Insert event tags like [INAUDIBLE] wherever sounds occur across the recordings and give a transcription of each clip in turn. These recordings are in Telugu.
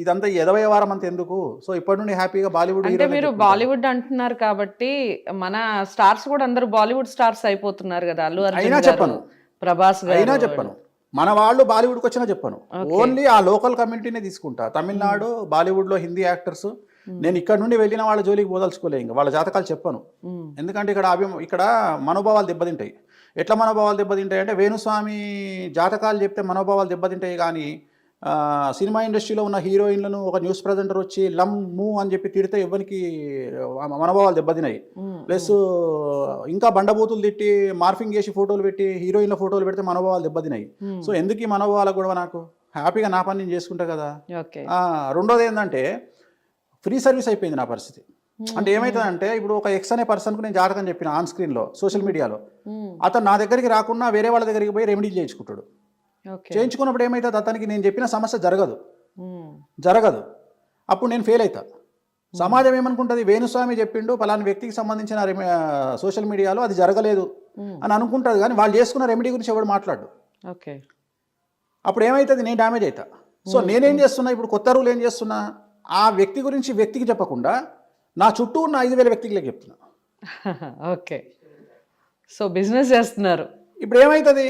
ఇదంతా ఎదవ వారం అంత ఎందుకు? సో ఇప్పటి నుండి హ్యాపీగా బాలీవుడ్ అంటే మీరు. బాలీవుడ్ అంటున్నారు కాబట్టి మన స్టార్స్ కూడా అందరూ బాలీవుడ్ స్టార్స్ అయిపోతున్నారు కదా అల్లు అయినా చెప్పను. ప్రభాస్ అయినా చెప్పను. మన వాళ్ళు బాలీవుడ్కి వచ్చినా చెప్పను. ఓన్లీ ఆ లోకల్ కమ్యూనిటీనే తీసుకుంటా. తమిళనాడు బాలీవుడ్లో హిందీ యాక్టర్స్. నేను ఇక్కడ నుండి వెళ్ళిన వాళ్ళ జోలికి పోదలుచుకోలే ఇంకా. వాళ్ళ జాతకాలు చెప్పను. ఎందుకంటే ఇక్కడ అభి ఇక్కడ మనోభావాలు దెబ్బతింటాయి. ఎట్లా మనోభావాలు దెబ్బతింటాయి అంటే వేణుస్వామి జాతకాలు చెప్తే మనోభావాలు దెబ్బతింటాయి కానీ సినిమా ఇండస్ట్రీలో ఉన్న హీరోయిన్లను ఒక న్యూస్ ప్రజెంటర్ వచ్చి లమ్ మూ అని చెప్పి తిడితే ఎవరికి మనోభావాలు దెబ్బతినాయి. ప్లస్ ఇంకా బండబూతులు తిట్టి మార్ఫింగ్ చేసి ఫోటోలు పెట్టి హీరోయిన్ల ఫోటోలు పెడితే మనోభావాలు దెబ్బతినాయి. సో ఎందుకు ఈ మనోభావాల గొడవ నాకు? హ్యాపీగా నా పని నేను చేసుకుంటా కదా? రెండోది ఏంటంటే ఫ్రీ సర్వీస్ అయిపోయింది నా పరిస్థితి. అంటే ఏమవుతుందంటే ఇప్పుడు ఒక ఎక్స్ అనే పర్సన్కు నేను జాతకం చెప్పిన ఆన్ స్క్రీన్లో సోషల్ మీడియాలో అతను నా దగ్గరికి రాకుండా వేరే వాళ్ళ దగ్గరికి పోయి రెమెడీ చేయించుకుంటాడు. చేయించుకున్నప్పుడు ఏమవుతుంది అతనికి నేను చెప్పిన సమస్య జరగదు. జరగదు. అప్పుడు నేను ఫెయిల్ అవుతా సమాజం ఏమనుకుంటుంది? వేణుస్వామి చెప్పిండు పలానా వ్యక్తికి సంబంధించిన సోషల్ మీడియాలో అది జరగలేదు అని అనుకుంటుంది కానీ వాళ్ళు చేసుకున్న రెమెడీ గురించి ఎవడు మాట్లాడు? ఓకే. అప్పుడు ఏమవుతుంది నేను డ్యామేజ్ అవుతా సో నేనేం చేస్తున్నా? ఇప్పుడు కొత్త రూల్ ఏం చేస్తున్నా? ఆ వ్యక్తి గురించి వ్యక్తికి చెప్పకుండా నా చుట్టూ ఉన్న ఐదు వేల వ్యక్తికి చెప్తున్నా. [LAUGHS] ఓకే. సో బిజినెస్ చేస్తున్నారు. ఇప్పుడు ఏమవుతుంది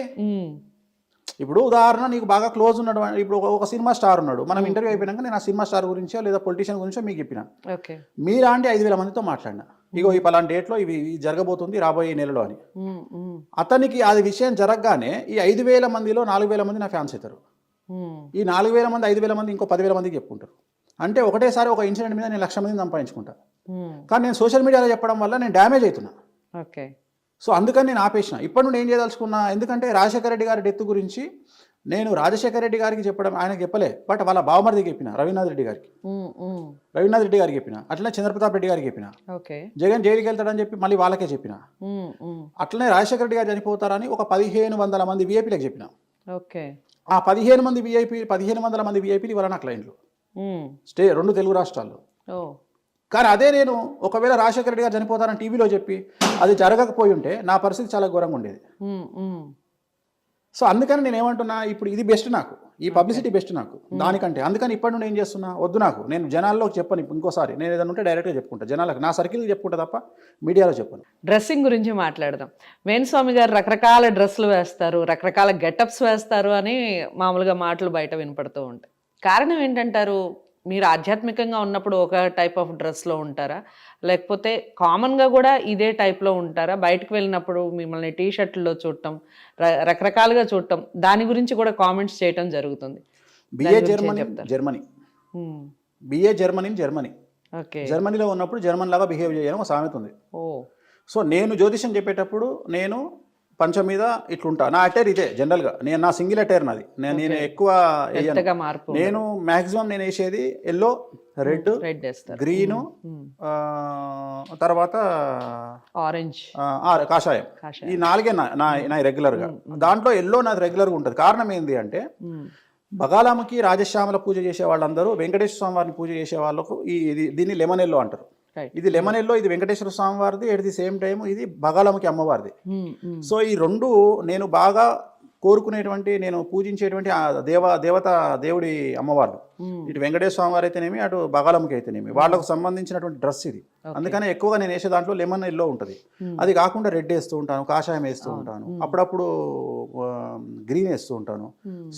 ఇప్పుడు ఉదాహరణ నీకు బాగా క్లోజ్ ఉన్నాడు ఇప్పుడు ఒక- సినిమా స్టార్ ఉన్నాడు. మనం ఇంటర్వ్యూ అయిపోయినాక నేను ఆ సినిమా స్టార్ గురించో లేదా పొలిటీషియన్ గురించో మీకు చెప్పిన. ఓకే. మీలాంటి ఐదు వేల మందితో మాట్లాడినా. ఇగో ఈ పలాంటి డేట్లో ఇవి జరగబోతుంది రాబోయే నెలలో అని. అతనికి అది విషయం జరగగానే ఈ ఐదు వేల మందిలో నాలుగు వేల మంది నా ఫ్యాన్స్ అవుతారు. ఈ నాలుగు వేల మంది ఐదు వేల మంది ఇంకో పదివేల మందికి చెప్పుకుంటారు. అంటే ఒకటేసారి ఒక ఇన్సిడెంట్ మీద నేను లక్ష మందిని సంపాదించుకుంటా. ఉమ్, కానీ నేను సోషల్ మీడియాలో చెప్పడం వల్ల నేను డ్యామేజ్ అవుతున్నా. ఓకే. సో అందుకని నేను ఆపేసిన. ఇప్పటి నుండి ఏం చేయదలుచుకున్నా ఎందుకంటే రాజశేఖర రెడ్డి గారి డెత్ గురించి నేను రాజశేఖర రెడ్డి గారికి చెప్పడం ఆయనకి చెప్పలే బట్ వాళ్ళ బావమరిదికి చెప్పిన రవీనాథ్ రెడ్డి గారికి. రవీనాథ్ రెడ్డి గారికి చెప్పిన అట్లనే చంద్రప్రతాప్ రెడ్డి గారికి చెప్పిన. ఓకే. జగన్ జైలుకి వెళ్తాడని చెప్పి మళ్ళీ వాళ్ళకే చెప్పిన. అట్లనే రాజశేఖర రెడ్డి గారు చనిపోతారని ఒక పదిహేను వందల మంది విఐపీలకు చెప్పిన. ఓకే. ఆ పదిహేను మంది విఐపీ పదిహేను వందల మంది విఐపీలు ఇవాళ నా క్లయింట్లు స్టే రెండు తెలుగు రాష్ట్రాల్లో. కానీ అదే నేను ఒకవేళ రాజశేఖర రెడ్డి గారు చనిపోతారని టీవీలో చెప్పి అది జరగకపోయి ఉంటే నా పరిస్థితి చాలా ఘోరంగా ఉండేది. సో అందుకని నేను ఏమంటున్నా ఇప్పుడు ఇది బెస్ట్ నాకు. ఈ పబ్లిసిటీ బెస్ట్ నాకు. దానికంటే అందుకని ఇప్పటి నుండి ఏం చేస్తున్నా వద్దు నాకు. నేను జనాల్లో చెప్పను ఇప్పుడు ఇంకోసారి. నేను ఏదైనా ఉంటే డైరెక్ట్గా చెప్పుకుంటా. జనాలకు నా సర్కిల్కి చెప్పుకుంటా తప్ప మీడియాలో చెప్పను. డ్రెస్సింగ్ గురించి మాట్లాడదాం. వేణుస్వామి గారు రకరకాల డ్రెస్సులు వేస్తారు రకరకాల గెటప్స్ వేస్తారు అని మామూలుగా మాటలు బయట వినపడుతూ ఉంటాయి. కారణం ఏంటంటారు? మీరు ఆధ్యాత్మికంగా ఉన్నప్పుడు ఒక టైప్ ఆఫ్ డ్రెస్లో ఉంటారా? లేకపోతే కామన్గా కూడా ఇదే టైప్లో ఉంటారా? బయటకు వెళ్ళినప్పుడు మిమ్మల్ని టీ షర్ట్లో చూడటం రకరకాలుగా చూడటం దాని గురించి కూడా కామెంట్స్ చేయటం జరుగుతుంది. BA Germany? Germany. BA Germany Germany. Okay. జర్మనీలో ఉన్నప్పుడు జర్మన్ లాగా బిహేవ్ చేయడం ఒక సామెత ఉంది. ఓ. సో నేను జ్యోతిష్యం చెప్పేటప్పుడు నేను పంచం మీద ఇట్లుంటా. నా అటైర్ ఇదే జనరల్గా. నేను నా సింగిల్ అటైర్ నాది. నేను నేను ఎక్కువ నేను మ్యాక్సిమం నేను వేసేది ఎల్లో రెడ్ రెడ్ గ్రీను తర్వాత ఆరెంజ్. కాషాయం. ఈ నాలుగే నా నా రెగ్యులర్గా. దాంట్లో ఎల్లో నాది రెగ్యులర్గా ఉంటుంది. కారణం ఏంటి అంటే బగాలామకి రాజశ్యామల పూజ చేసే వాళ్ళందరూ వెంకటేశ్వర స్వామి వారిని పూజ చేసే వాళ్ళకు ఈ ఇది దీన్ని లెమన్ ఎల్లో అంటారు. ఇది లెమన్ ఎల్లో ఇది వెంకటేశ్వర స్వామి వారిది ఎట్ ది సేమ్ టైం ఇది బగాలమ్మకి అమ్మవారిది. ఉమ్, ఉమ్, సో ఈ రెండు నేను బాగా కోరుకునేటువంటి నేను పూజించేటువంటి ఆ దేవ దేవత దేవుడి అమ్మవారు ఉమ్, ఇటు వెంకటేశ్వర స్వామి వారు అయితేనేమి అటు బగాలమ్మకి అయితేనేమి వాళ్ళకు సంబంధించినటువంటి డ్రెస్ ఇది. అందుకని ఎక్కువగా నేను వేసే దాంట్లో లెమన్ ఎల్లో ఉంటుంది. Hmm. అది కాకుండా రెడ్ వేస్తూ ఉంటాను కాషాయం వేస్తూ ఉంటాను. అప్పుడప్పుడు గ్రీన్ వేస్తూ ఉంటాను.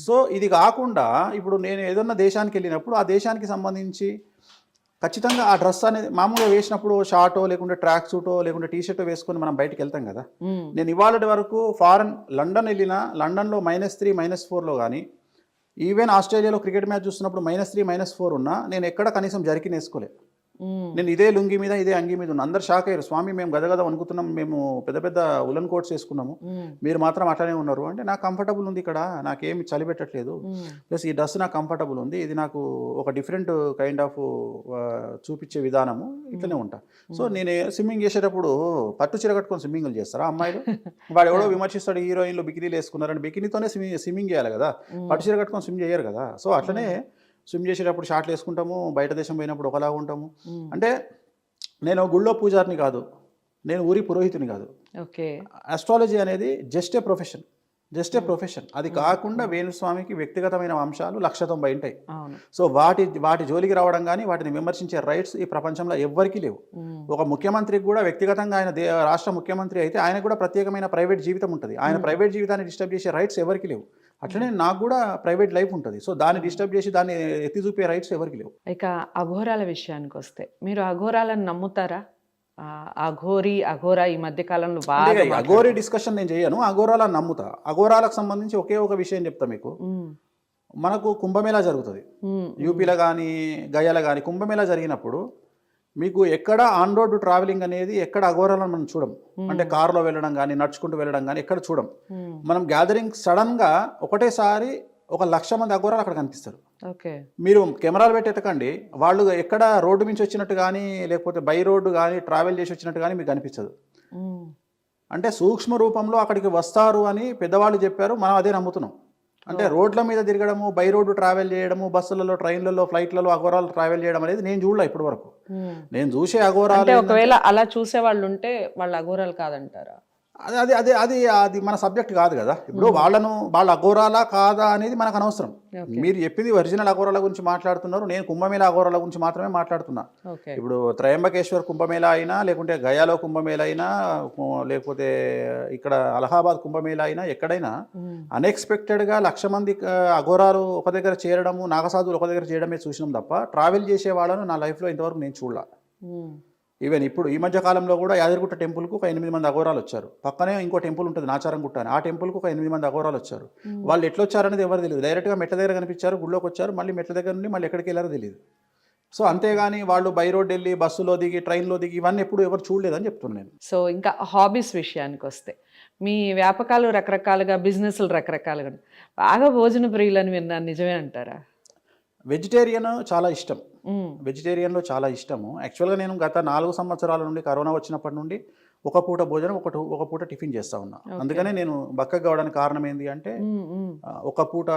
సో ఇది కాకుండా ఇప్పుడు నేను ఏదన్నా దేశానికి వెళ్ళినప్పుడు ఆ దేశానికి సంబంధించి ఖచ్చితంగా ఆ డ్రెస్ అనేది మామూలుగా వేసినప్పుడు షార్టో లేకుంటే ట్రాక్ సూటో లేకుంటే టీ షర్టో వేసుకొని మనం బయటకు వెళ్తాం కదా. నేను ఇవాళ వరకు ఫారెన్ లండన్ వెళ్ళినా లండన్లో మైనస్ త్రీ మైనస్ ఫోర్లో కానీ ఈవెన్ ఆస్ట్రేలియాలో క్రికెట్ మ్యాచ్ చూస్తున్నప్పుడు మైనస్ త్రీ మైనస్ ఫోర్ ఉన్నా నేను ఎక్కడ కనీసం జరికిన వేసుకోలే. ఉమ్, నేను ఇదే లుంగి మీద ఇదే అంగి మీద ఉన్నా. అందరు షాక్ అయ్యారు. స్వామి మేము గదగద వణుకుతున్నాం. మేము పెద్ద పెద్ద ఉలన్ కోట్స్ వేసుకున్నాము. మీరు మాత్రం అట్లనే ఉన్నారు. అంటే నాకు కంఫర్టబుల్ ఉంది ఇక్కడ. నాకేమి చలి పెట్టట్లేదు. ప్లస్ ఈ డ్రెస్ నాకు కంఫర్టబుల్ ఉంది. ఇది నాకు ఒక డిఫరెంట్ కైండ్ ఆఫ్ చూపించే విధానము. ఇట్లనే ఉంటా. సో నేను స్విమ్మింగ్ చేసేటప్పుడు పట్టు చీర కట్టుకొని స్విమ్మింగ్లు చేస్తారా అమ్మాయిలు? [LAUGHS] వాడు ఎవడో విమర్శిస్తాడు హీరోయిన్లు బికినీలు వేసుకున్నారని బికినీతోనే స్విమ్మింగ్ స్విమ్మింగ్ చేయాలి కదా. పట్టు చీర కట్టుకొని స్విమ్ చేయరు కదా. సో అట్లనే స్విమ్ చేసేటప్పుడు షార్ట్లు వేసుకుంటాము బయట దేశం పోయినప్పుడు ఒకలా ఉంటాము. అంటే నేను గుళ్ళో పూజారిని కాదు నేను ఊరి పురోహితుని కాదు. ఓకే. ఆస్ట్రాలజీ అనేది just a profession just a profession అది కాకుండా వేణుస్వామికి వ్యక్తిగతమైన అంశాలు లక్ష తొంభై ఉంటాయి. సో వాటి వాటి జోలికి రావడం కానీ వాటిని విమర్శించే రైట్స్ ఈ ప్రపంచంలో ఎవ్వరికీ లేవు. ఒక ముఖ్యమంత్రికి కూడా వ్యక్తిగతంగా ఆయన రాష్ట్ర ముఖ్యమంత్రి అయితే ఆయన కూడా ప్రత్యేకమైన ప్రైవేట్ జీవితం ఉంటుంది. ఆయన ప్రైవేట్ జీవితాన్ని డిస్టర్బ్ చేసే రైట్స్ ఎవరికి లేవు. అట్లనే నాకు కూడా ప్రైవేట్ లైఫ్ ఉంటుంది. సో దాన్ని డిస్టర్బ్ చేసి దాన్ని ఎత్తి చూపే రైట్స్ ఎవరికి లేవు. ఇక అఘోరాల విషయానికి వస్తే మీరు అఘోరాలను నమ్ముతారా? అఘోరి అఘోరా ఈ మధ్య కాలంలో బాగా అఘోరీ డిస్కషన్ నేను చేయను అఘోరాలను నమ్ముతా. అఘోరాలకు సంబంధించి ఒకే ఒక విషయం చెప్తా మీకు. మనకు కుంభమేళా జరుగుతుంది. యూపీలో కానీ గయాలో కానీ కుంభమేళా జరిగినప్పుడు మీకు ఎక్కడ ఆన్ రోడ్ ట్రావెలింగ్ అనేది ఎక్కడ అఘోరాలను మనం చూడం. అంటే కారులో వెళ్ళడం కానీ నడుచుకుంటూ వెళ్ళడం కానీ ఎక్కడ చూడం. ఉమ్, మనం గ్యాదరింగ్ సడన్గా ఒకటేసారి ఒక లక్ష మంది అఘోరాలు అక్కడ కనిపిస్తారు. మీరు కెమెరాలు పెట్టి ఎత్తకండి వాళ్ళు ఎక్కడ రోడ్డు నుంచి వచ్చినట్టు కానీ లేకపోతే బై రోడ్డు కానీ ట్రావెల్ చేసి వచ్చినట్టు కానీ మీకు కనిపించదు ఉమ్, అంటే సూక్ష్మ రూపంలో అక్కడికి వస్తారు అని పెద్దవాళ్ళు చెప్పారు. మనం అదే నమ్ముతున్నాం. అంటే రోడ్ల మీద తిరగడము బై రోడ్డు ట్రావెల్ చేయడము బస్సులలో ట్రైన్లలో ఫ్లైట్లలో అఘోరాలు ట్రావెల్ చేయడం అనేది నేను చూడలే ఇప్పటి వరకు. నేను చూసే అఘోరాలు అంటే ఒకవేళ అలా చూసే వాళ్ళు ఉంటే వాళ్ళు అఘోరాలు కాదంటారా అది అది అది అది అది మన సబ్జెక్ట్ కాదు కదా. ఇప్పుడు వాళ్ళను వాళ్ళ అఘోరాలా కాదా అనేది మనకు అనవసరం. మీరు చెప్పింది ఒరిజినల్ అఘోరాల గురించి మాట్లాడుతున్నారు నేను కుంభమేళ అఘోరాల గురించి మాత్రమే మాట్లాడుతున్నా. ఇప్పుడు త్రయంబకేశ్వర్ కుంభమేళ అయినా లేకుంటే గయాలో కుంభమేళ అయినా లేకపోతే ఇక్కడ అలహాబాద్ కుంభమేళ అయినా ఎక్కడైనా అన్ఎక్స్పెక్టెడ్గా లక్ష మంది అఘోరాలు ఒక దగ్గర చేరడము నాగసాధువులు ఒక దగ్గర చేయడమే చూసినాం తప్ప ట్రావెల్ చేసే వాళ్ళను నా లైఫ్లో ఇంతవరకు నేను చూడాల. ఈవెన్ ఇప్పుడు ఈ మధ్య కాలంలో కూడా యాదగిరిగుట్ట టెంపుల్కు ఒక ఎనిమిది మంది అఘోరాలు వచ్చారు. పక్కనే ఇంకో టెంపుల్ ఉంటుంది నాచారం గుట్ట అని. ఆ టెంపుల్కు ఒక ఎనిమిది మంది అఘోరాలు వచ్చారు. వాళ్ళు ఎట్లా వచ్చారనేది ఎవరు తెలియదు. డైరెక్ట్గా మెట్ల దగ్గర కనిపించారు గుళ్ళోకి వచ్చారు మళ్ళీ మెట్ల దగ్గర నుండి మళ్ళీ ఎక్కడికి వెళ్ళారో తెలియదు. సో అంతేగాని వాళ్ళు బై రోడ్ వెళ్ళి బస్సులో దిగి ట్రైన్లో దిగి ఇవన్నీ ఎప్పుడు ఎవరు చూడలేదని చెప్తున్నాను నేను. సో ఇంకా హాబీస్ విషయానికి వస్తే మీ వ్యాపకాలు రకరకాలుగా బిజినెస్లు రకరకాలుగా. బాగా భోజన ప్రియులని విన్నాను. నిజమే అంటారా? వెజిటేరియన్ చాలా ఇష్టం. వెజిటేరియన్లో చాలా ఇష్టము. యాక్చువల్గా నేను గత నాలుగు సంవత్సరాల నుండి కరోనా వచ్చినప్పటి నుండి ఒక పూట భోజనం ఒక ఒక పూట టిఫిన్ చేస్తా ఉన్నా. అందుకనే నేను బక్కగా కావడానికి కారణం ఏంటి అంటే ఒక పూట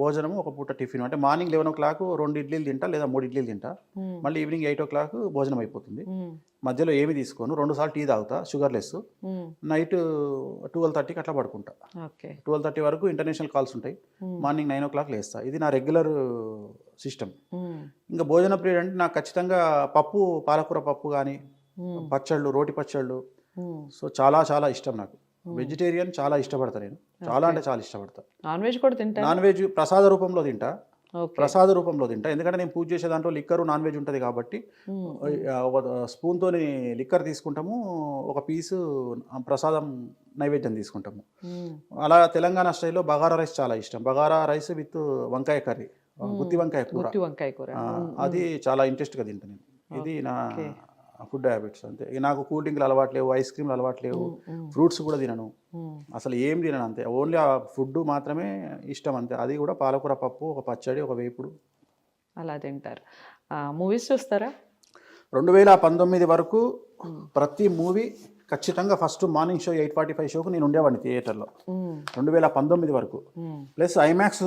భోజనము ఒక పూట టిఫిన్. అంటే మార్నింగ్ లెవెన్ ఓ క్లాక్ రెండు ఇడ్లీలు తింటా లేదా మూడు ఇడ్లీలు తింటా. మళ్ళీ ఈవినింగ్ ఎయిట్ ఓ క్లాక్ భోజనం అయిపోతుంది. మధ్యలో ఏమి తీసుకోను రెండు సార్లు టీ తాగుతా షుగర్లెస్. ఉమ్, నైట్ ట్వెల్వ్ థర్టీకి అట్లా పడుకుంటా. ఓకే. ట్వెల్వ్ థర్టీ వరకు ఇంటర్నేషనల్ కాల్స్ ఉంటాయి. మార్నింగ్ నైన్ ఓ క్లాక్ లేస్తా. ఇది నా రెగ్యులర్ సిస్టమ్. ఇంకా భోజన పీరియడ్ అంటే నాకు ఖచ్చితంగా పప్పు పాలకూర పప్పు కానీ పచ్చళ్ళు రోటి పచ్చళ్ళు. సో చాలా చాలా ఇష్టం నాకు. వెజిటేరియన్ చాలా ఇష్టపడతా నేను. చాలా అంటే చాలా ఇష్టపడతా. నాన్ వెజ్ కూడా తింటారా నాన్ వెజ్ ప్రసాద రూపంలో తింటా. ప్రసాద రూపంలో తింటా. ఎందుకంటే నేను పూజ చేసే దాంట్లో లిక్కర్ నాన్ వెజ్ ఉంటుంది కాబట్టి స్పూన్తోని లిక్కర్ తీసుకుంటాము. ఒక పీసు ప్రసాదం నైవేద్యం తీసుకుంటాము. అలా తెలంగాణ స్టైల్లో బగారా రైస్ చాలా ఇష్టం. Bagara rice with vankaya curry. గుత్తి వంకాయ కూర. గుత్తి వంకాయ కూర. అది చాలా ఇంట్రెస్ట్గా తింటాను నేను. ఇది నా ఫుడ్ హ్యాబిట్స్ అంతే. నాకు కూల్ డ్రింక్లు అలవాటు లేవు ఐస్ క్రీమ్లు అలవాటు లేవు ఫ్రూట్స్ కూడా తినను. అసలు ఏం తినను అంతే. ఓన్లీ ఆ ఫుడ్ మాత్రమే ఇష్టం అంతే. అది కూడా పాలకూర పప్పు ఒక పచ్చడి ఒక వేపుడు. అలా తింటారు. మూవీస్ చూస్తారా? రెండు వేల పంతొమ్మిది వరకు ప్రతి మూవీ ఖచ్చితంగా first morning show eight forty five షోకు నేను ఉండేవాడిని థియేటర్లో రెండు వేల పంతొమ్మిది వరకు. ప్లస్ ఐమాక్స్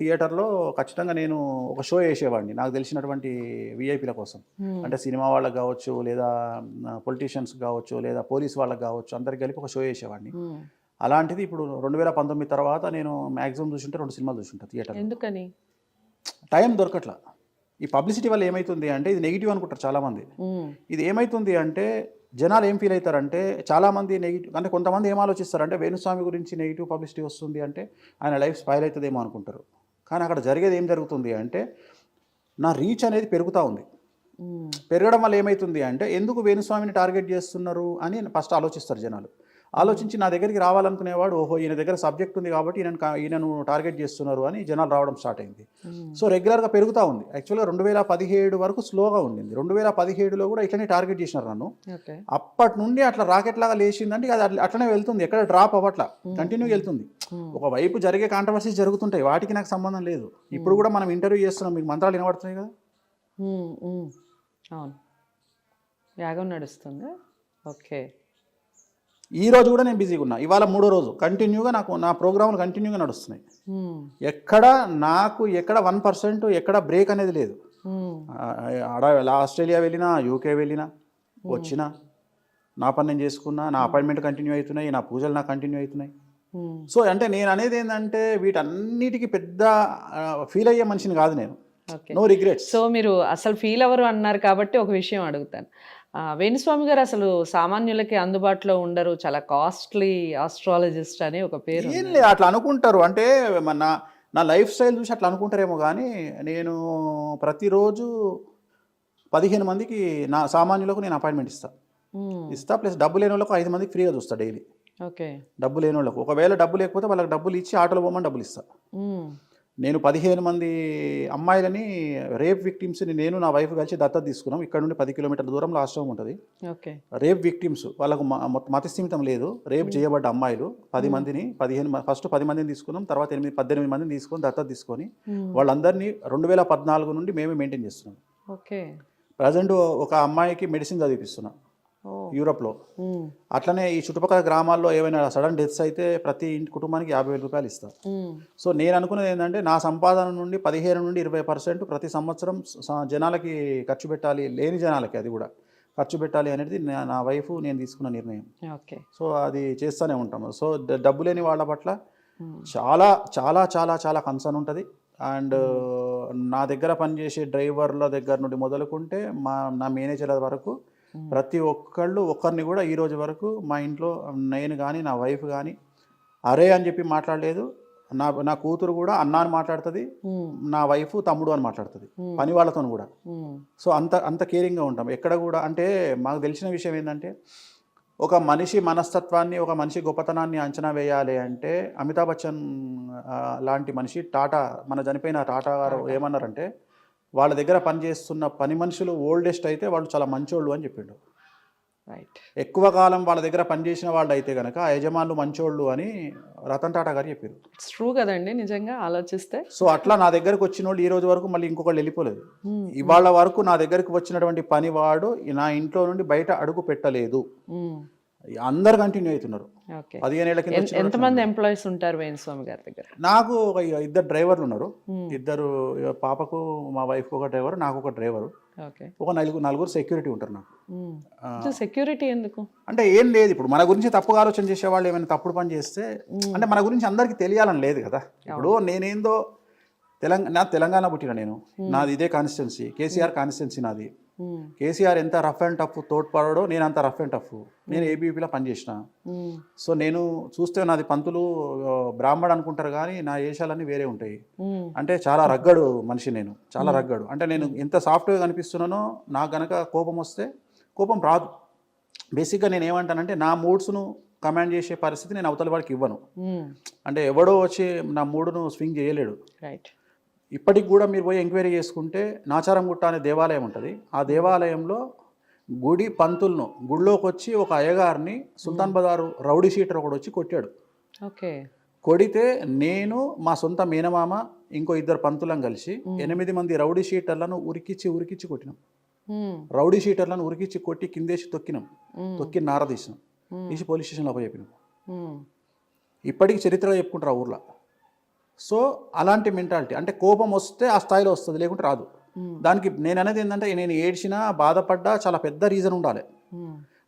థియేటర్లో ఖచ్చితంగా నేను ఒక షో వేసేవాడిని నాకు తెలిసినటువంటి విఐపీల కోసం. అంటే సినిమా వాళ్ళకి కావచ్చు లేదా పొలిటీషియన్స్ కావచ్చు లేదా పోలీస్ వాళ్ళకి కావచ్చు అందరికి కలిపి ఒక షో వేసేవాడిని. అలాంటిది ఇప్పుడు రెండు వేల పంతొమ్మిది తర్వాత నేను మ్యాక్సిమం చూసుంటే రెండు సినిమాలు చూసుంటా థియేటర్ ఎందుకని? టైం దొరకట్లా. ఈ పబ్లిసిటీ వల్ల ఏమైతుంది అంటే ఇది నెగిటివ్ అనుకుంటారు చాలామంది. ఇది ఏమైతుంది అంటే జనాలు ఏం ఫీల్ అవుతారంటే చాలామంది నెగిటివ్ అంటే కొంతమంది ఏం ఆలోచిస్తారంటే వేణుస్వామి గురించి నెగిటివ్ పబ్లిసిటీ వస్తుంది అంటే ఆయన లైఫ్ స్పైల్ అవుతుందేమో అనుకుంటారు. కానీ అక్కడ జరిగేది ఏం జరుగుతుంది అంటే నా రీచ్ అనేది పెరుగుతూ ఉంది. పెరగడం వల్ల ఏమవుతుంది అంటే ఎందుకు వేణుస్వామిని టార్గెట్ చేస్తున్నారు అని ఫస్ట్ ఆలోచిస్తారు జనాలు. ఆలోచించి నా దగ్గరికి రావాలనుకునేవాడు ఓహో ఈయన దగ్గర సబ్జెక్ట్ ఉంది కాబట్టి ఈయన ఈయనను టార్గెట్ చేస్తున్నారు అని జనాలు రావడం స్టార్ట్ అయింది. సో రెగ్యులర్గా పెరుగుతూ ఉంది. యాక్చువల్గా రెండు వేల పదిహేడు వరకు స్లోగా ఉండింది రెండు వేల పదిహేడులో కూడా ఇట్లనే టార్గెట్ చేసినారు నన్ను. అప్పటి నుండి అట్లా రాకెట్ లాగా లేచిందంటే అది అట్ల- అట్లనే వెళ్తుంది. ఎక్కడ డ్రాప్ అవ్వట్లా. కంటిన్యూ వెళ్తుంది. ఒకవైపు జరిగే కాంట్రవర్సీస్ జరుగుతుంటాయి. వాటికి నాకు సంబంధం లేదు. ఇప్పుడు కూడా మనం ఇంటర్వ్యూ చేస్తున్నాం. మీకు మంత్రాలు వినబడుతున్నాయి కదా. అవును. యాగం నడుస్తుంది? ఓకే. ఈ రోజు కూడా నేను బిజీగా ఉన్నా. ఇవాళ మూడో రోజు. కంటిన్యూగా నాకు నా ప్రోగ్రాములు కంటిన్యూగా నడుస్తున్నాయి. ఎక్కడ నాకు ఎక్కడ వన్ పర్సెంట్ ఎక్కడ బ్రేక్ అనేది లేదు. ఆస్ట్రేలియా వెళ్ళినా యూకే వెళ్ళినా వచ్చినా నా పని నేను చేసుకున్నా నా అపాయింట్మెంట్ కంటిన్యూ అవుతున్నాయి నా పూజలు నాకు కంటిన్యూ అవుతున్నాయి. సో అంటే నేను అనేది ఏంటంటే వీటన్నిటికీ పెద్ద ఫీల్ అయ్యే మనిషిని కాదు నేను. నో రిగ్రెట్స్ సో మీరు అసలు ఫీల్ అవ్వరు అన్నారు కాబట్టి ఒక విషయం అడుగుతాను. వేణుస్వామి గారు అసలు సామాన్యులకి అందుబాటులో ఉండరు. చాలా కాస్ట్లీ ఆస్ట్రాలజిస్ట్ అని ఒక పేరు ఏం ఉంది. లేదు అట్లా అనుకుంటారు. అంటే మన నా నా లైఫ్ స్టైల్ చూసి అట్లా అనుకుంటారేమో కానీ నేను ప్రతిరోజు పదిహేను మందికి నా సామాన్యులకు నేను అపాయింట్మెంట్ ఇస్తా. ఉమ్, ఇస్తా ప్లస్ డబ్బు లేని వాళ్ళకు ఐదు మందికి ఫ్రీగా చూస్తా డైలీ. ఓకే. డబ్బు లేని వాళ్ళకు. ఒకవేళ డబ్బు లేకపోతే వాళ్ళకి డబ్బులు ఇచ్చి ఆటోలో పోమని డబ్బులు ఇస్తా. నేను పదిహేను మంది అమ్మాయిలని రేప్ విక్టిమ్స్ని నేను నా వైఫ్ కలిసి దత్తత తీసుకున్నాం. ఇక్కడ నుండి పది కిలోమీటర్ల దూరంలో ఆశ్రమం ఉంటుంది. ఓకే. రేప్ విక్టిమ్స్ వాళ్ళకు మతిస్థిమితం లేదు. రేప్ చేయబడ్డ అమ్మాయిలు పది మందిని పదిహేను ఫస్ట్ పది మందిని తీసుకున్నాం. తర్వాత ఎనిమిది పద్దెనిమిది మందిని తీసుకొని దత్తత తీసుకొని వాళ్ళందరినీ రెండు వేల పద్నాలుగు నుండి మేమే మెయింటైన్ చేస్తున్నాం. ఓకే. ప్రజెంట్ ఒక అమ్మాయికి మెడిసిన్ చదివిస్తున్నాం ఓ యూరోప్లో. అట్లనే ఈ చుట్టుపక్కల గ్రామాల్లో ఏమైనా సడన్ డెత్స్ అయితే ప్రతి ఇంటి కుటుంబానికి యాభై వేల రూపాయలు ఇస్తాం. ఉమ్, సో నేను అనుకున్నది ఏంటంటే నా సంపాదన నుండి పదిహేను నుండి ఇరవై పర్సెంట్ ప్రతి సంవత్సరం జనాలకి ఖర్చు పెట్టాలి లేని జనాలకి అది కూడా. ఖర్చు పెట్టాలి అనేది నా- వైఫ్ నేను తీసుకున్న నిర్ణయం. ఓకే. సో అది చేస్తూనే ఉంటాము సో డబ్బు లేని వాళ్ళ పట్ల చాలా చాలా చాలా చాలా కన్సర్న్ ఉంటుంది. అండ్ నా దగ్గర పనిచేసే డ్రైవర్ల దగ్గర నుండి మొదలుకుంటే మా నా మేనేజర్ల వరకు ప్రతి ఒక్కళ్ళు ఒక్కరిని కూడా ఈ రోజు వరకు మా ఇంట్లో నేను కానీ నా వైఫ్ కానీ అరే అని చెప్పి మాట్లాడలేదు. నా నా కూతురు కూడా అన్న అని మాట్లాడుతుంది నా వైఫ్ తమ్ముడు అని మాట్లాడుతుంది. పని వాళ్ళతో కూడా. సో అంత అంత కేరింగ్గా ఉంటాం. ఎక్కడ కూడా అంటే మాకు తెలిసిన విషయం ఏంటంటే ఒక మనిషి మనస్తత్వాన్ని ఒక మనిషి గొప్పతనాన్ని అంచనా వేయాలి అంటే అమితాబ్ బచ్చన్ లాంటి మనిషి టాటా మన చనిపోయిన టాటా గారు ఏమన్నారంటే వాళ్ళ దగ్గర పనిచేస్తున్న పని మనుషులు ఓల్డెస్ట్ అయితే వాళ్ళు చాలా మంచోళ్ళు అని చెప్పిండు. రైట్ ఎక్కువ కాలం వాళ్ళ దగ్గర పనిచేసిన వాళ్ళు అయితే కనుక ఆ యజమానులు మంచోళ్ళు అని రతన్ టాటా గారు చెప్పారు. ఇట్స్ ట్రూ కదండి నిజంగా ఆలోచిస్తే. సో అట్లా నా దగ్గరకు వచ్చిన వాళ్ళు ఈ రోజు వరకు మళ్ళీ ఇంకొకళ్ళు వెళ్ళిపోలేదు. ఉమ్, ఇవాళ వరకు నా దగ్గరికి వచ్చినటువంటి పనివాడు నా ఇంట్లో నుండి బయట అడుగు పెట్టలేదు. ఉమ్, అందరు కంటిన్యూ అవుతున్నారు. పదిహేను ఏళ్ళ కింద ఎంతమంది ఎంప్లాయీస్ ఉంటారు వేణుస్వామి గారి దగ్గర? నాకు ఒక ఇద్దరు డ్రైవర్లు ఉన్నారు. ఇద్దరు పాపకు మా వైఫ్కి ఒక డ్రైవర్ నాకు ఒక డ్రైవరు. ఒక నలుగురు నలుగురు సెక్యూరిటీ ఉంటారు నాకు. సెక్యూరిటీ ఎందుకు? అంటే ఏం లేదు ఇప్పుడు మన గురించి తప్పుగా ఆలోచన చేసే వాళ్ళు ఏమైనా తప్పుడు పని చేస్తే అంటే మన గురించి అందరికీ తెలియాలని లేదు కదా. ఇప్పుడు నేనేందో తెలంగాణ నా తెలంగాణ పుట్టిన నేను. నాది ఇదే కాన్స్టిట్యున్సీ కేసీఆర్ కాన్స్టిట్యున్సీ నాది. కేసీఆర్ ఎంత రఫ్ అండ్ టఫ్ తోడ్పడో నేను అంత రఫ్ అండ్ టఫ్. నేను ఏబీపీలో పనిచేసిన. ఉమ్, సో నేను చూస్తే నాది పంతులు ఆ, బ్రాహ్మడు అనుకుంటారు కానీ నా వేషాలన్నీ వేరే ఉంటాయి. ఉమ్, అంటే చాలా రగ్గడు మనిషి నేను. చాలా రగ్గడు. అంటే నేను ఎంత సాఫ్ట్గా కనిపిస్తున్నానో నాకు గనక కోపం వస్తే కోపం రాదు. బేసిక్గా నేను ఏమంటానంటే నా మూడ్స్ను కమాండ్ చేసే పరిస్థితి నేను అవతల వాడికి ఇవ్వను. అంటే ఎవడో వచ్చి నా మూడును స్వింగ్ చేయలేడు. రైట్ ఇప్పటికి కూడా మీరు పోయి ఎంక్వైరీ చేసుకుంటే నాచారం గుట్ట అనే దేవాలయం ఉంటుంది. ఆ దేవాలయంలో గుడి పంతులను గుడిలోకి వచ్చి ఒక అయ్యగారిని సుల్తాన్ బజారు రౌడీ షీటర్ ఒకడు వచ్చి కొట్టాడు. ఓకే. కొడితే నేను మా సొంత మేనమామ ఇంకో ఇద్దరు పంతులం కలిసి ఎనిమిది మంది రౌడీ షీటర్లను ఉరికిచ్చి ఉరికిచ్చి కొట్టినాం. రౌడీ షీటర్లను ఉరికిచ్చి కొట్టి కిందేసి తొక్కినాం. తొక్కి నార తీసినాం. ఉమ్, తీసి పోలీస్ స్టేషన్లో చెప్పినాం. ఉమ్, ఇప్పటికి చరిత్ర చెప్పుకుంటారు ఆ ఊర్లో. సో అలాంటి మెంటాలిటీ అంటే కోపం వస్తే ఆ స్థాయిలో వస్తుంది లేకుంటే రాదు. దానికి నేను అనేది ఏంటంటే నేను ఏడ్చినా బాధపడ్డా చాలా పెద్ద రీజన్ ఉండాలి.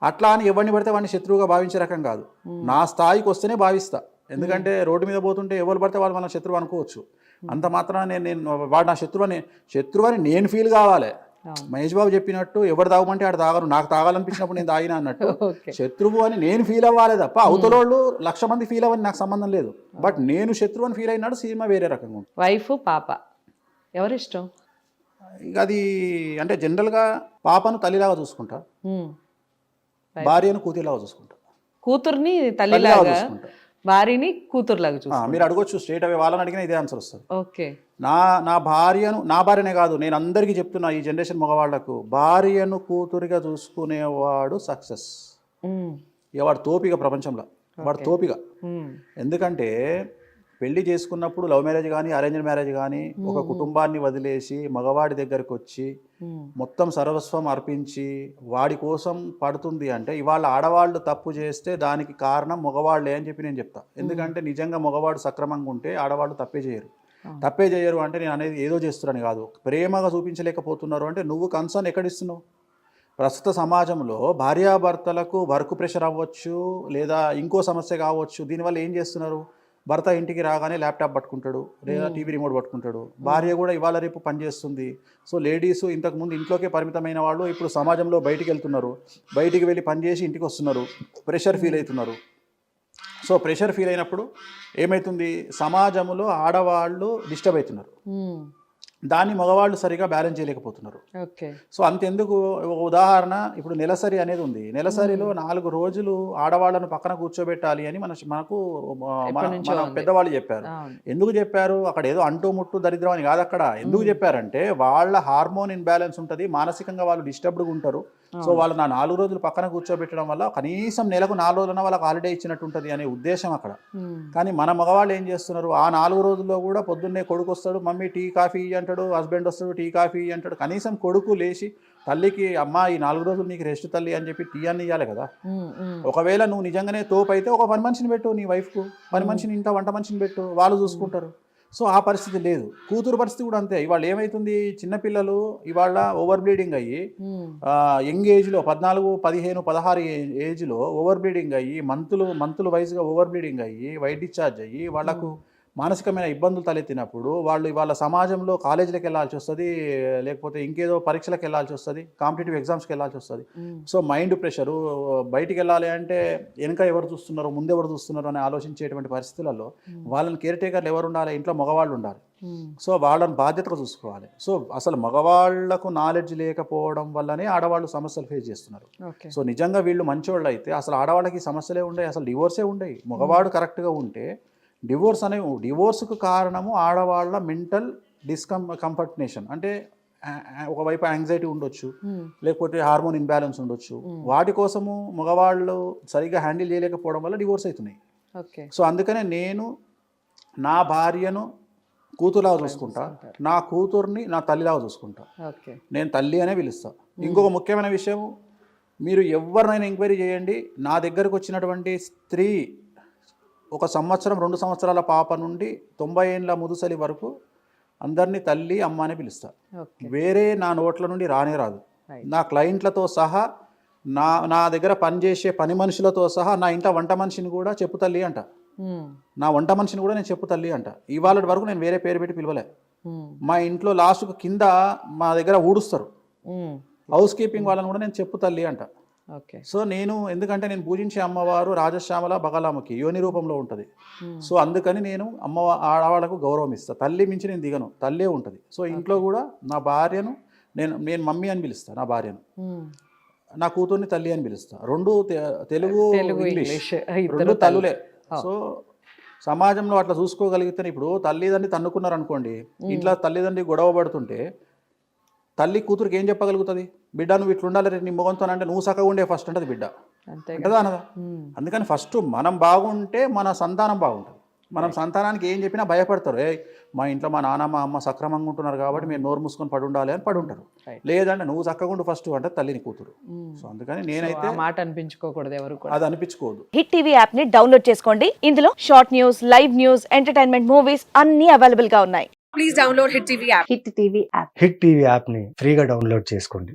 అట్లా అని ఎవరిని పడితే వాడిని శత్రువుగా భావించే రకం కాదు. నా స్థాయికి వస్తేనే భావిస్తా. ఎందుకంటే రోడ్డు మీద పోతుంటే ఎవరు పడితే వాళ్ళు మన శత్రువు అనుకోవచ్చు. అంత మాత్రాన నేను నేను వాడు నా శత్రువు అని శత్రువు అని నేను ఫీల్ కావాలి. మహేష్ బాబు చెప్పినట్టు ఎవరు తాగమంటే ఆడు తాగరు. నాకు తాగాలనిపించినప్పుడు నేను తాగినా అన్నట్టు. [LAUGHS] శత్రువు అని నేను ఫీల్ అవ్వాలి తప్ప అవతలోళ్ళు లక్ష మంది ఫీల్ అవ్వని నాకు సంబంధం లేదు. బట్ నేను శత్రువు అని ఫీల్ అయినాడు సినిమా వేరే రకంగా ఉంటుంది వైఫ్ పాప. ఎవరిష్టం? ఇక అది అంటే జనరల్గా పాపను తల్లిలాగా చూసుకుంటా. ఉమ్, భార్యను కూతురిలాగా చూసుకుంటా. కూతుర్ని తల్లిలాగా చూసుకుంటా. భార్యని కూతురులాగా ఆ, చూసు మీరు అడగొచ్చు స్ట్రేట్ అవే వాళ్ళని అడిగినా ఇదే ఆన్సర్ వస్తుంది. ఓకే. నా నా భార్యను నా భార్యనే కాదు నేను అందరికీ చెప్తున్నా ఈ జనరేషన్ మగవాళ్ళకు భార్యను కూతురిగా చూసుకునేవాడు సక్సెస్ ఇక వాడు తోపిగా ప్రపంచంలో వాడు తోపిగా ఉమ్, ఎందుకంటే పెళ్ళి చేసుకున్నప్పుడు లవ్ మ్యారేజ్ కానీ అరేంజ్డ్ మ్యారేజ్ కానీ ఒక కుటుంబాన్ని వదిలేసి మగవాడి దగ్గరకు వచ్చి మొత్తం సర్వస్వం అర్పించి వాడి కోసం పడుతుంది అంటే ఇవాళ ఆడవాళ్ళు తప్పు చేస్తే దానికి కారణం మగవాళ్ళే అని చెప్పి నేను చెప్తా. ఎందుకంటే నిజంగా మగవాడు సక్రమంగా ఉంటే ఆడవాళ్ళు తప్పే చేయరు. తప్పే చేయరు అంటే నేను అనేది ఏదో చేస్తున్నాను కాదు. ప్రేమగా చూపించలేకపోతున్నారు అంటే నువ్వు కన్సర్న్ ఎక్కడిస్తున్నావు? ప్రస్తుత సమాజంలో భార్యాభర్తలకు వర్క్ ప్రెషర్ అవ్వచ్చు లేదా ఇంకో సమస్య కావచ్చు. దీనివల్ల ఏం చేస్తున్నారు? భర్త ఇంటికి రాగానే ల్యాప్టాప్ పట్టుకుంటాడు లేదా టీవీ రిమోట్ పట్టుకుంటాడు. భార్య కూడా ఇవాళ రేపు పనిచేస్తుంది సో లేడీస్ ఇంతకుముందు ఇంట్లోకే పరిమితమైన వాళ్ళు ఇప్పుడు సమాజంలో బయటికి వెళ్తున్నారు. బయటికి వెళ్ళి పనిచేసి ఇంటికి వస్తున్నారు. ప్రెషర్ ఫీల్ అవుతున్నారు. సో ప్రెషర్ ఫీల్ అయినప్పుడు ఏమవుతుంది సమాజంలో ఆడవాళ్ళు డిస్టర్బ్ అవుతున్నారు. ఉమ్, దాన్ని మగవాళ్ళు సరిగా బ్యాలెన్స్ చేయలేకపోతున్నారు. సో అంతెందుకు? ఉదాహరణ ఇప్పుడు నెలసరి అనేది ఉంది. నెలసరిలో నాలుగు రోజులు ఆడవాళ్ళను పక్కన కూర్చోబెట్టాలి అని మన మనకు మన. పెద్దవాళ్ళు చెప్పారు. ఎందుకు చెప్పారు? అక్కడ ఏదో అంటూ ముట్టు దరిద్రం అని కాదు అక్కడ. ఎందుకు చెప్పారంటే వాళ్ళ హార్మోన్ ఇన్బ్యాలెన్స్ ఉంటుంది. మానసికంగా వాళ్ళు డిస్టర్బ్డ్గా ఉంటారు. సో వాళ్ళు నా నాలుగు రోజులు పక్కన కూర్చోబెట్టడం వల్ల కనీసం నెలకు నాలుగు రోజులన్నా వాళ్ళకి హాలిడే ఇచ్చినట్టు ఉంటుంది అనే ఉద్దేశం అక్కడ. కానీ మన మగవాళ్ళు ఏం చేస్తున్నారు? ఆ నాలుగు రోజుల్లో కూడా పొద్దున్నే కొడుకు వస్తాడు మమ్మీ టీ కాఫీ ఇయ్యి అంటాడు హస్బెండ్ వస్తాడు టీ కాఫీ అంటాడు. కనీసం కొడుకు లేచి తల్లికి అమ్మ ఈ నాలుగు రోజులు నీకు రెస్ట్ తల్లి అని చెప్పి టీ అని ఇవ్వాలి కదా. ఒకవేళ నువ్వు నిజంగానే తోపు అయితే ఒక పని మనిషిని పెట్టు నీ వైఫ్కు. పని మనిషిని ఇంత వంట మనిషిని పెట్టు. వాళ్ళు చూసుకుంటారు. సో ఆ పరిస్థితి లేదు. కూతురు పరిస్థితి కూడా అంతే. ఇవాళ ఏమవుతుంది చిన్నపిల్లలు ఇవాళ ఓవర్ బ్లీడింగ్ అయ్యి యంగ్ ఏజ్లో పద్నాలుగు పదిహేను పదహారు ఏజ్లో ఓవర్ బ్లీడింగ్ అయ్యి మంతులు మంతులు వైజ్గా ఓవర్ బ్లీడింగ్ అయ్యి వైట్ డిశ్చార్జ్ అయ్యి వాళ్ళకు మానసికమైన ఇబ్బందులు తలెత్తినప్పుడు వాళ్ళు వాళ్ళ సమాజంలో కాలేజీలకు వెళ్ళాల్సి వస్తుంది లేకపోతే ఇంకేదో పరీక్షలకు వెళ్ళాల్సి వస్తుంది కాంపిటేటివ్ ఎగ్జామ్స్కి వెళ్ళాల్సి వస్తుంది. సో మైండ్ ప్రెషరు బయటికి వెళ్ళాలి అంటే వెనక ఎవరు చూస్తున్నారు ముందు ఎవరు చూస్తున్నారు అని ఆలోచించేటువంటి పరిస్థితులలో వాళ్ళని కేర్ టేకర్లు ఎవరు ఉండాలి? ఇంట్లో మగవాళ్ళు ఉండాలి. సో వాళ్ళని బాధ్యతగా చూసుకోవాలి. సో అసలు మగవాళ్ళకు నాలెడ్జ్ లేకపోవడం వల్లనే ఆడవాళ్ళు సమస్యలు ఫేస్ చేస్తున్నారు. సో నిజంగా వీళ్ళు మంచోళ్ళు అయితే అసలు ఆడవాళ్ళకి సమస్యలే ఉండవు అసలు డివోర్సే ఉండవు మగవాడు కరెక్ట్గా ఉంటే డివోర్స్ అనే డివోర్స్కు కారణము ఆడవాళ్ళ మెంటల్ డిస్కం కంఫర్ట్నేషన్. అంటే ఒకవైపు యాంగ్జైటీ ఉండొచ్చు లేకపోతే హార్మోన్ ఇంబ్యాలెన్స్ ఉండొచ్చు. వాటి కోసము మగవాళ్ళు సరిగా హ్యాండిల్ చేయలేకపోవడం వల్ల డివోర్స్ అవుతున్నాయి ఓకే. సో అందుకనే నేను నా భార్యను కూతురులాగా చూసుకుంటా నా కూతుర్ని నా తల్లిలాగా చూసుకుంటా. నేను తల్లి అనే పిలుస్తా. ఇంకొక ముఖ్యమైన విషయం మీరు ఎవరినైనా ఎంక్వైరీ చేయండి. నా దగ్గరకు వచ్చినటువంటి స్త్రీ ఒక సంవత్సరం రెండు సంవత్సరాల పాప నుండి తొంభై ఏళ్ళ ముదుసలి వరకు అందరినీ తల్లి అమ్మ అని పిలుస్తా ఓకే. వేరే నా నోట్ల నుండి రానే రాదు. నా క్లయింట్లతో సహా నా నా దగ్గర పనిచేసే పని మనుషులతో సహా నా ఇంట వంట మనిషిని కూడా చెప్పు తల్లి అంట. నా వంట మనిషిని కూడా నేను చెప్పు తల్లి అంట. ఇవాళ వరకు నేను వేరే పేరు పెట్టి పిలవలే. మా ఇంట్లో లాస్ట్కు కింద మా దగ్గర ఊడుస్తారు. హౌస్ కీపింగ్ వాళ్ళని కూడా నేను చెప్పు తల్లి అంట. సో నేను ఎందుకంటే నేను పూజించే అమ్మవారు రాజశ్యామల బగలాముఖి యోని రూపంలో ఉంటుంది. ఉమ్, సో అందుకని నేను అమ్మ ఆడవాళ్ళకు గౌరవం ఇస్తాను తల్లి మించి నేను దిగను. తల్లే ఉంటుంది. సో ఇంట్లో కూడా నా భార్యను నేను నేను మమ్మీ అని పిలుస్తాను నా భార్యను. ఉమ్. నా కూతుర్ని తల్లి అని పిలుస్తా. రెండు తెలుగు ఇంగ్లీష్. రెండు తల్లులే. సో సమాజంలో అట్లా చూసుకోగలిగితే ఇప్పుడు తల్లిదండ్రి తన్నుకున్నారు అనుకోండి ఇంట్లో తల్లిదండ్రి గొడవ పడుతుంటే తల్లి కూతురికి ఏం చెప్పగలుగుతుంది? బిడ్డ నువ్వు ఇట్లా ఉండాలి నీ మొగంతో అంటే నువ్వు సక్కగా ఉండే ఫస్ట్ అంటది బిడ్డ. అంతే అంటదా అనదా అందుకని ఫస్ట్ మనం బాగుంటే మన సంతానం బాగుంటుంది. మనం సంతానానికి ఏం చెప్పినా భయపడతారు. ఏ మా ఇంట్లో మా నాన్న మా అమ్మ సక్రమంగా ఉంటున్నారు కాబట్టి మీరు నోరు మూసుకొని పడి ఉండాలి అని పడి ఉంటారు. లేదంటే నువ్వు చక్కగా ఉండు ఫస్ట్ అంటే తల్లిని కూతురు. సో అందుకని నేనైతే మాట అనిపించుకోకూడదు ఎవరు అది అనిపించుకోదు హిట్ టీవీ యాప్ని డౌన్లోడ్ చేసుకోండి. ఇందులో short news live news entertainment movies అన్ని అవైలబుల్గా ఉన్నాయి. Please download Hit TV app. Hit TV app hit TV యాప్ని ఫ్రీగా డౌన్లోడ్ చేసుకోండి.